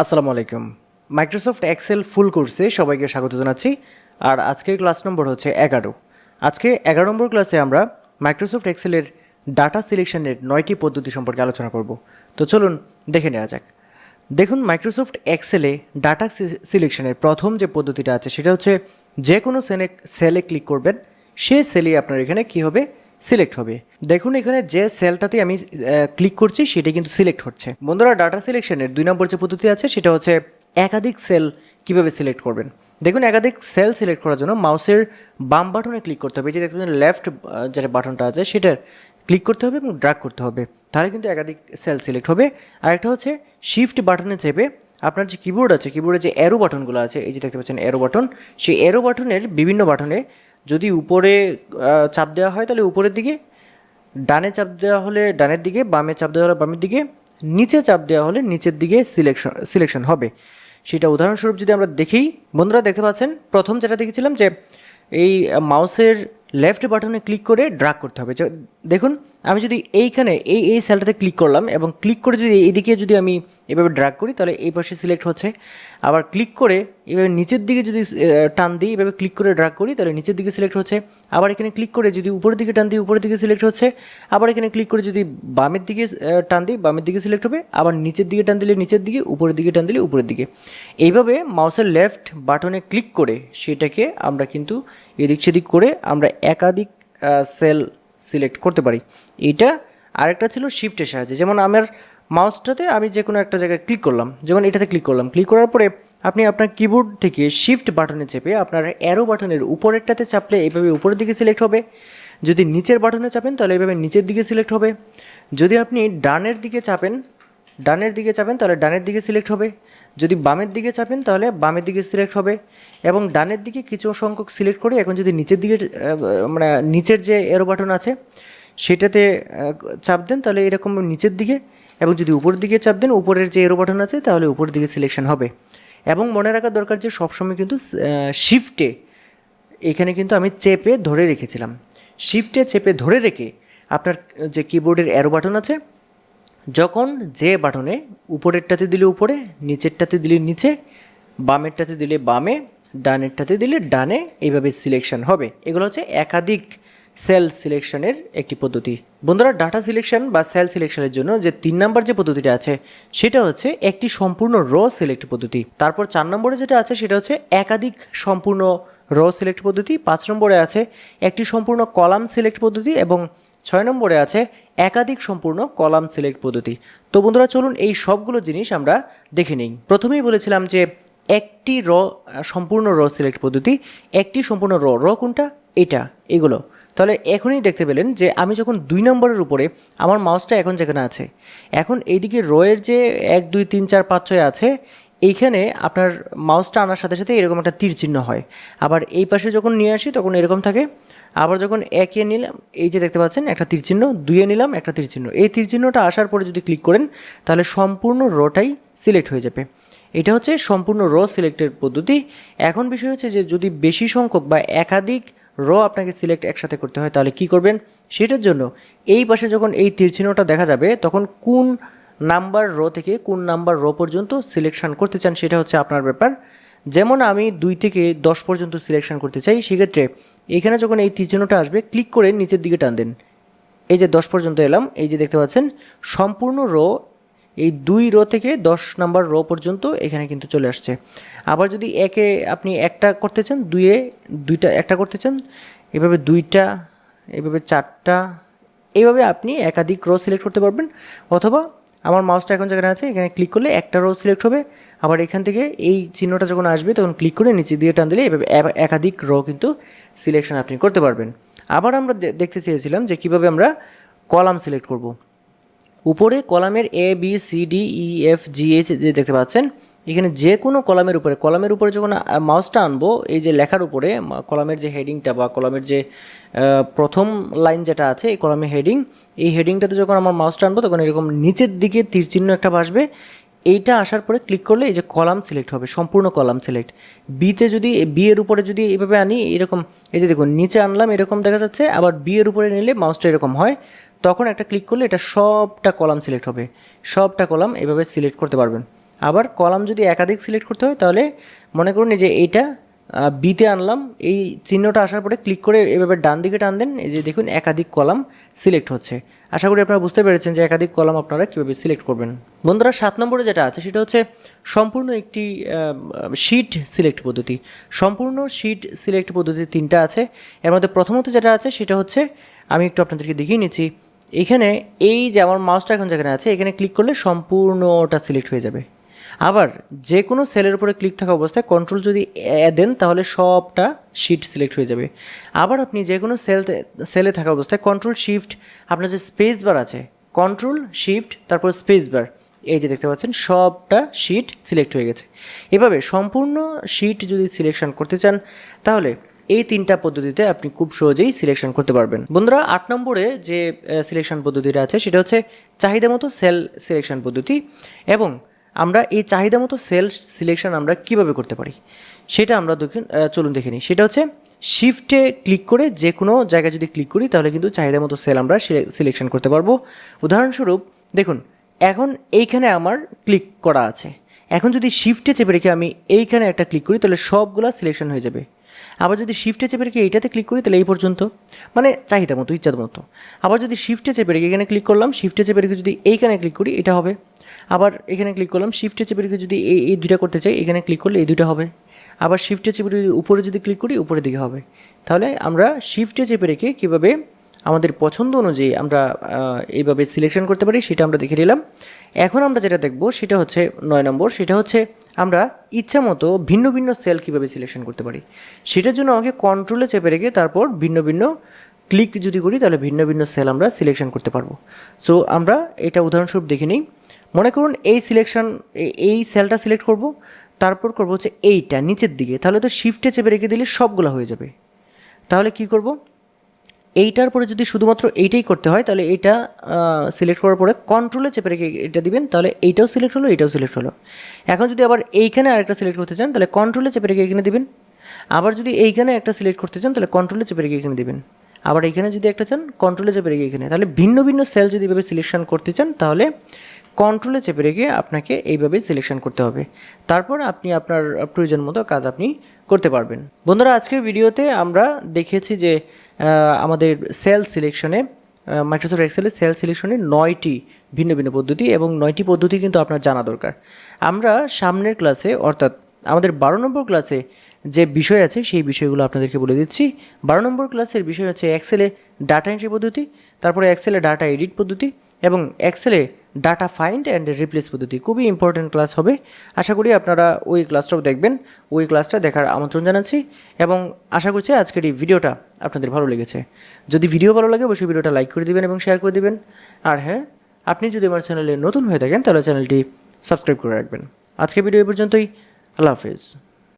আসসালামু আলাইকুম। Microsoft Excel ফুল কোর্সে সবাইকে স্বাগত জানাচ্ছি। আর আজকের ক্লাস নম্বর হচ্ছে এগারো। আজকে এগারো নম্বর ক্লাসে আমরা মাইক্রোসফট এক্সেলের ডাটা সিলেকশনের নয়টি পদ্ধতি সম্পর্কে আলোচনা করব। তো চলুন দেখে নেওয়া যাক। দেখুন, মাইক্রোসফট এক্সেলে ডাটা সিলেকশনের প্রথম যে পদ্ধতিটা আছে সেটা হচ্ছে যে কোনো সেলে সেলে ক্লিক করবেন। সেই সেলে আপনার এখানে কী হবে? সিলেক্ট হবে। দেখুন এখানে যে সেলটাতে আমি ক্লিক করছি, সেটা কিন্তু সিলেক্ট হচ্ছে। বন্ধুরা ডাটা সিলেকশনের দুই নম্বর যে পদ্ধতি আছে, সেটা হচ্ছে একাধিক সেল কীভাবে সিলেক্ট করবেন। দেখুন, একাধিক সেল সিলেক্ট করার জন্য মাউসের বাম বাটনে ক্লিক করতে হবে। যে দেখবেন লেফট যেটা বাটনটা আছে সেটার ক্লিক করতে হবে এবং ড্রাগ করতে হবে। তাহলে কিন্তু একাধিক সেল সিলেক্ট হবে। আরেকটা হচ্ছে শিফট বাটনে চেপে আপনার যে কিবোর্ড আছে কিবোর্ডে যে অ্যারো বাটনগুলো আছে, এই যে দেখতে পাচ্ছেন অ্যারো বাটন সেই অ্যারো বাটনের বিভিন্ন বাটনে যদি উপরে চাপ দেওয়া হয় তাহলে উপরের দিকে, ডানে চাপ দেওয়া হলে ডানের দিকে, বামে চাপ দেওয়া হলে বামের দিকে, নিচে চাপ দেওয়া হলে নিচের দিকে সিলেকশন সিলেকশন হবে। সেটা উদাহরণস্বরূপ যদি আমরা দেখি, বন্ধুরা দেখতে পাচ্ছেন, প্রথম যেটা দেখেছিলাম যে এই মাউসের লেফট বাটনে ক্লিক করে ড্রাগ করতে হবে। দেখুন, আমি যদি এইখানে এই এই সেলটাতে ক্লিক করলাম এবং ক্লিক করে যদি এইদিকে যদি আমি এভাবে ড্রাগ করি, তাহলে এই পাশে সিলেক্ট হচ্ছে। আবার ক্লিক করে এভাবে নিচের দিকে যদি টান দিই, এভাবে ক্লিক করে ড্রাগ করি, তাহলে নিচের দিকে সিলেক্ট হচ্ছে। আবার এখানে ক্লিক করে যদি উপরের দিকে টান দিই, উপরের দিকে সিলেক্ট হচ্ছে। আবার এখানে ক্লিক করে যদি বামের দিকে টান দিই, বামের দিকে সিলেক্ট হবে। আবার নিচের দিকে টান দিলে নিচের দিকে, উপরের দিকে টান দিলে উপরের দিকে। এইভাবে মাউসের লেফট বাটনে ক্লিক করে সেটাকে আমরা কিন্তু এদিক সেদিক করে আমরা একাধিক সেল সিলেক্ট করতে পারি। এইটা আরেকটা ছিল শিফটের সাহায্যে। যেমন আমার মাউসটাতে আমি যে কোনো একটা জায়গায় ক্লিক করলাম। যেমন এটাতে ক্লিক করলাম। ক্লিক করার পরে আপনি আপনার কিবোর্ড থেকে শিফট বাটনে চেপে আপনার অ্যারো বাটনের উপরেরটাতে চাপলে এইভাবে উপরের দিকে সিলেক্ট হবে। যদি নিচের বাটনে চাপেন, তাহলে এইভাবে নিচের দিকে সিলেক্ট হবে। যদি আপনি ডানের দিকে চাপেন, ডানের দিকে চাপেন, তাহলে ডানের দিকে সিলেক্ট হবে। যদি বামের দিকে চাপেন, তাহলে বামের দিকে সিলেক্ট হবে এবং ডানের দিকে কিছু সংখ্যক সিলেক্ট করে এখন যদি নিচের দিকে মানে নিচের যে এরো বাটন আছে, সেটাতে চাপ দেন, তাহলে এরকম নিচের দিকে এবং যদি উপরের দিকে চাপ দেন, উপরের যে এরো বাটন আছে, তাহলে উপরের দিকে সিলেকশন হবে। এবং মনে রাখা দরকার যে সবসময় কিন্তু শিফটে এখানে কিন্তু আমি চেপে ধরে রেখেছিলাম। শিফটে চেপে ধরে রেখে আপনার যে কিবোর্ডের অ্যারো বাটন আছে যখন যে বাটনে উপরেরটাতে দিলে উপরে, নিচেরটাতে দিলে নিচে, বামেরটাতে দিলে বামে, ডানেরটাতে দিলে ডানে, এইভাবে সিলেকশন হবে। এগুলো হচ্ছে একাধিক সেল সিলেকশনের একটি পদ্ধতি। বন্ধুরা ডাটা সিলেকশন বা সেল সিলেকশনের জন্য যে তিন নম্বর যে পদ্ধতিটা আছে, সেটা হচ্ছে একটি সম্পূর্ণ র সিলেক্ট পদ্ধতি। তারপর চার নম্বরে যেটা আছে, সেটা হচ্ছে একাধিক সম্পূর্ণ র সিলেক্ট পদ্ধতি। পাঁচ নম্বরে আছে একটি সম্পূর্ণ কলাম সিলেক্ট পদ্ধতি এবং ছয় নম্বরে আছে একাধিক সম্পূর্ণ কলাম সিলেক্ট পদ্ধতি। তো বন্ধুরা, চলুন এই সবগুলো জিনিস আমরা দেখে নিই। প্রথমেই বলেছিলাম যে একটি র, সম্পূর্ণ র সিলেক্ট পদ্ধতি, একটি সম্পূর্ণ র র কোনটা? এটা, এগুলো। তাহলে এখনই দেখতে পেলেন যে আমি যখন দুই নম্বরের উপরে, আমার মাউসটা এখন যেখানে আছে, এখন এইদিকে রয়ের যে এক, দুই, তিন, চার, পাঁচ, ছয় আছে, এইখানে আপনার মাউসটা আনার সাথে সাথে এরকম একটা তীর চিহ্ন হয়। আবার এই পাশে যখন নিয়ে আসি, তখন এরকম থাকে। আবার যখন একে নিলাম, এই যে দেখতে পাচ্ছেন, একটা তীরচিহ্ন, দুইয়ে নিলাম, একটা তীরচিহ্ন। এই তীরচিহ্নটা আসার পরে যদি ক্লিক করেন, তাহলে সম্পূর্ণ রটাই সিলেক্ট হয়ে যাবে। এটা হচ্ছে সম্পূর্ণ র সিলেক্টের পদ্ধতি। এখন বিষয় হচ্ছে যে, যদি বেশি সংখ্যক বা একাধিক র আপনাকে সিলেক্ট একসাথে করতে হয়, তাহলে কি করবেন? সেটার জন্য এই পাশে যখন এই তীরচিহ্নটা দেখা যাবে, তখন কোন নাম্বার র থেকে কোন নাম্বার র পর্যন্ত সিলেকশন করতে চান, সেটা হচ্ছে আপনার ব্যাপার। যেমন আমি দুই থেকে দশ পর্যন্ত সিলেকশন করতে চাই, সেক্ষেত্রে এখানে যখন এই তীরচিহ্নটা আসবে ক্লিক করে নিচের দিকে টান দেন। এই যে দশ পর্যন্ত এলাম, এই যে দেখতে পাচ্ছেন, সম্পূর্ণ রো এই দুই রো থেকে দশ নাম্বার রো পর্যন্ত এখানে কিন্তু চলে আসছে। আবার যদি একে আপনি একটা করতে চান, দুইয়ে দুইটা একটা করতে চান, এভাবে দুইটা, এভাবে চারটা এইভাবে আপনি একাধিক রো সিলেক্ট করতে পারবেন, অথবা আমার মাউসটা এখন যেখানে আছে, এখানে ক্লিক করলে একটা রো সিলেক্ট হবে। আবার এখান থেকে এই চিহ্নটা যখন আসবে, তখন ক্লিক করে নিচে দিয়ে টান দিলে এভাবে একাধিক রো কিন্তু সিলেকশন আপনি করতে পারবেন। আবার আমরা দেখতে চেয়েছিলাম যে কীভাবে আমরা কলাম সিলেক্ট করব। উপরে কলামের A B C D E F G H যে দেখতে পাচ্ছেন এখানে যে কোনো কলামের উপরে কলামের উপরে যখন মাউসটা আনব, এই যে লেখার উপরে কলামের যে হেডিংটা বা কলামের যে প্রথম লাইন যেটা আছে, এই কলামের হেডিং এই হেডিংটাতে যখন আমার মাউসটা আনব, তখন এরকম নিচের দিকে তীর চিহ্ন একটা ভাসবে। এইটা আসার পরে ক্লিক করলে এই যে কলাম সিলেক্ট হবে, সম্পূর্ণ কলাম সিলেক্ট বিতে যদি বি এর উপরে যদি এইভাবে আনি, এরকম, এই যে দেখুন, নিচে আনলাম, এরকম দেখা যাচ্ছে, আবার বি এর উপরে নিলে মাউসটা এরকম হয়। তখন একটা ক্লিক করলে এটা সবটা কলাম সিলেক্ট হবে। সবটা কলাম এভাবে সিলেক্ট করতে পারবেন। আবার কলাম যদি একাধিক সিলেক্ট করতে হয়, তাহলে মনে করুন যে এইটা বিতে আনলাম, এই চিহ্নটা আসার পরে ক্লিক করে এভাবে ডান দিকে টান দেন, এই যে দেখুন একাধিক কলাম সিলেক্ট হচ্ছে। আশা করি আপনারা বুঝতে পেরেছেন যে একাধিক কলাম আপনারা কীভাবে সিলেক্ট করবেন। বন্ধুরা, সাত নম্বরে যেটা আছে, সেটা হচ্ছে সম্পূর্ণ একটি শিট সিলেক্ট পদ্ধতি। সম্পূর্ণ শিট সিলেক্ট পদ্ধতি তিনটা আছে। এর মধ্যে প্রথমত যেটা আছে, সেটা হচ্ছে, আমি একটু আপনাদেরকে দেখিয়ে নিচ্ছি। এখানে এই যে আমার মাউসটা এখন যেখানে আছে, এখানে ক্লিক করলে সম্পূর্ণটা সিলেক্ট হয়ে যাবে। আবার যে কোনো সেলের উপরে ক্লিক থাকা অবস্থায় কন্ট্রোল যদি দেন, তাহলে সবটা শিট সিলেক্ট হয়ে যাবে। আবার আপনি যে কোনো সেল সেলে থাকা অবস্থায় কন্ট্রোল শিফট আপনার যে স্পেস বার আছে কন্ট্রোল শিফট তারপর স্পেস বার এই যে দেখতে পাচ্ছেন, সবটা শিট সিলেক্ট হয়ে গেছে। এভাবে সম্পূর্ণ শিট যদি সিলেকশন করতে চান, তাহলে এই তিনটা পদ্ধতিতে আপনি খুব সহজেই সিলেকশন করতে পারবেন। বন্ধুরা, আট নম্বরে যে সিলেকশন পদ্ধতিটা আছে, সেটা হচ্ছে চাহিদা মতো সেল সিলেকশন পদ্ধতি এবং আমরা এই চাহিদা মতো সেল সিলেকশন আমরা কীভাবে করতে পারি? সেটা আমরা দেখুন চলুন দেখে নিই। সেটা হচ্ছে শিফটে ক্লিক করে যে কোনো জায়গায় যদি ক্লিক করি, তাহলে কিন্তু চাহিদা মতো সেল আমরা সিলেকশন করতে পারব। উদাহরণস্বরূপ, দেখুন, এখন এইখানে আমার ক্লিক করা আছে। এখন যদি শিফটে চেপে রেখে আমি এইখানে একটা ক্লিক করি, তাহলে সবগুলো সিলেকশন হয়ে যাবে। আবার যদি শিফটে চেপে রেখে এইটাতে ক্লিক করি, তাহলে এই পর্যন্ত। মানে চাহিদা মতো ইচ্ছা মতো। আবার যদি শিফটে চেপে রেখে এখানে ক্লিক করলাম শিফটে চেপে রেখে যদি এইখানে ক্লিক করি, এটা হবে। আবার এখানে ক্লিক করলাম শিফটে চেপে রেখে যদি এই এই দুইটা করতে চাই, এখানে ক্লিক করলে এই দুইটা হবে। আবার শিফটে চেপে উপরে যদি ক্লিক করি, উপরের দিকে হবে। তাহলে আমরা শিফটে চেপে রেখে কীভাবে আমাদের পছন্দ অনুযায়ী আমরা এইভাবে সিলেকশন করতে পারি, সেটা আমরা দেখে নিলাম। এখন আমরা যেটা দেখব, সেটা হচ্ছে নয় নম্বর, সেটা হচ্ছে আমরা ইচ্ছা মতো ভিন্ন ভিন্ন সেল কীভাবে সিলেকশন করতে পারি। সেটার জন্য আমাকে কন্ট্রোলে চেপে রেখে তারপর ভিন্ন ভিন্ন ক্লিক যদি করি, তাহলে ভিন্ন ভিন্ন সেল আমরা সিলেকশন করতে পারব। সো আমরা এটা উদাহরণস্বরূপ দেখে নিই। মনে করুন এই সিলেকশন এই সেলটা সিলেক্ট করব, তারপর করব হচ্ছে এইটা, নিচের দিকে। তাহলে তো শিফটে চেপে রেখে দিলে সবগুলো হয়ে যাবে। তাহলে কি করব? এইটার পরে যদি শুধুমাত্র এইটাই করতে হয়, তাহলে এইটা সিলেক্ট করার পরে কন্ট্রোলে চেপে রেখে এটা দিবেন, তাহলে এইটাও সিলেক্ট হলো এইটাও সিলেক্ট হলো। এখন যদি আবার এইখানে আরেকটা সিলেক্ট করতে চান, তাহলে কন্ট্রোলে চেপে রেখে এখানে দিবেন। আবার যদি এইখানে একটা সিলেক্ট করতে চান, তাহলে কন্ট্রোলে চেপে রেখে এখানে দিবেন। আবার এইখানে যদি একটা চান কন্ট্রোলে চেপে রেখে এখানে। তাহলে ভিন্ন ভিন্ন সেল যদি এভাবে সিলেকশন করতে চান, তাহলে কন্ট্রোলে চেপে রেখে আপনাকে এইভাবে সিলেকশন করতে হবে। তারপর আপনি আপনার প্রয়োজন মতো কাজ আপনি করতে পারবেন। বন্ধুরা, আজকের ভিডিওতে আমরা দেখেছি যে আমাদের সেল সিলেকশনে মাইক্রোসফট এক্সেলের সেল সিলেকশনে নয়টি ভিন্ন ভিন্ন পদ্ধতি এবং নয়টি পদ্ধতি কিন্তু আপনার জানা দরকার। আমরা সামনের ক্লাসে অর্থাৎ আমাদের বারো নম্বর ক্লাসে যে বিষয় আছে, সেই বিষয়গুলো আপনাদেরকে বলে দিচ্ছি। বারো নম্বর ক্লাসের বিষয় হচ্ছে এক্সেলে ডাটা এন্ট্রি পদ্ধতি, তারপরে এক্সেলে ডাটা এডিট পদ্ধতি এবং এক্সেলে ডাটা ফাইন্ড অ্যান্ড রিপ্লেস পদ্ধতি খুবই ইম্পর্ট্যান্ট ক্লাস হবে। আশা করি আপনারা ওই ক্লাসটাও দেখবেন, ওই ক্লাসটা দেখার আমন্ত্রণ জানাচ্ছি এবং আশা করছি আজকের এই ভিডিওটা আপনাদের ভালো লেগেছে। যদি ভিডিও ভালো লাগে, অবশ্যই ভিডিওটা লাইক করে দিবেন এবং শেয়ার করে দিবেন। আর হ্যাঁ আপনি যদি আমার চ্যানেলে নতুন হয়ে থাকেন, তাহলে চ্যানেলটি সাবস্ক্রাইব করে রাখবেন। আজকে ভিডিও এই পর্যন্তই। আল্লাহ হাফেজ।